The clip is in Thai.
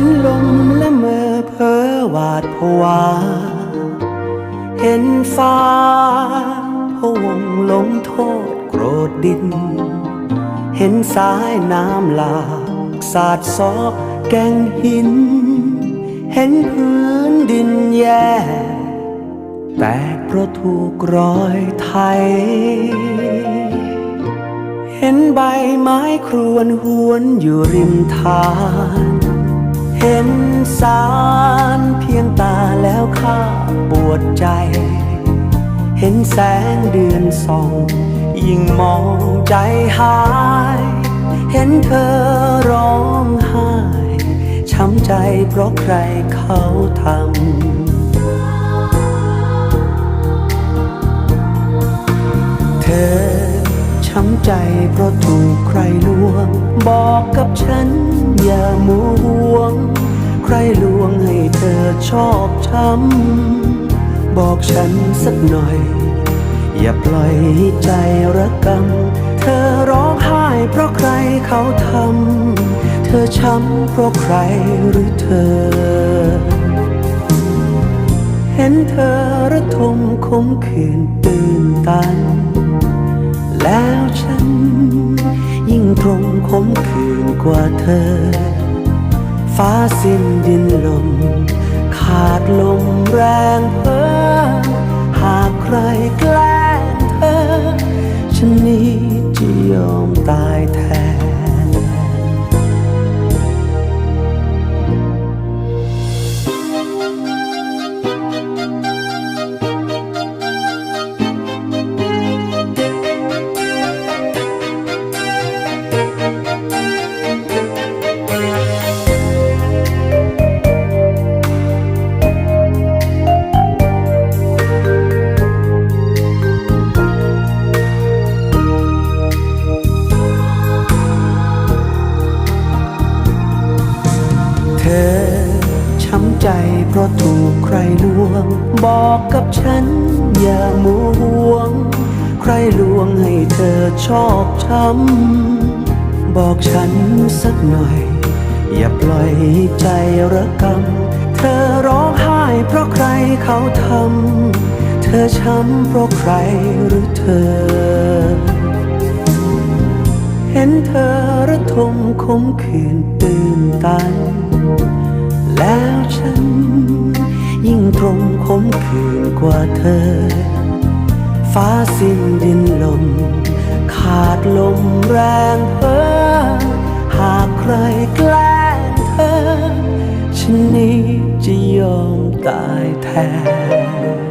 ็นลมและเมื่อเพ้อวาดผวา เห็นฟ้าพวงลงโทษโกรธดิน เห็นสายน้ำหลากสาดซอกแกงหิน เห็นพื้นดินแย่แตกเพราะถูกรอยไทย เห็นใบไม้ครวนหวนอยู่ริมทาน ข้าปวดใจ เห็นแสงเดือนส่อง ยิ่งมองใจหาย เห็นเธอร้องไห้ช้ำใจเพราะใครเขาทำ เธอช้ำใจเพราะถูกใครลวง บอกกับฉันอย่ามัวห่วง ใครลวงให้ ธอชอบช้ำบอกฉันสักหน่อย อย่าปล่อยให้ใจระกำ เธอร้องไห้เพราะใครเขาทำ เธอช้ำเพราะใครหรือเธอ เห็นเธอระทมคมขืนตื่นตัน แล้วฉัน ยิ่งตรงคมขืนกว่าเธอ ฟ้าสิ้นดินลม ขาดลมแรงเพ้อหากใครก ใจเพราะถูกใครลวง บอกกับฉันอย่ามัวห่วง ใครลวงให้เธอชอบช้ำบอกฉันสักหน่อย อย่าปล่อยให้ใจระกำเธอร้องไห้เพราะใครเขาทำเธอช้ำเพราะใครหรือเธอเห็นเธอระทมคมขืนตื่นตัน แล้วฉัน ยิ่งตรงคมขืนกว่าเธอ ฟ้าสิ้นดินลม ขาดลมแรงเพ้อหากใครแกล้งเธอ ฉันนี้จะยอมตายแทน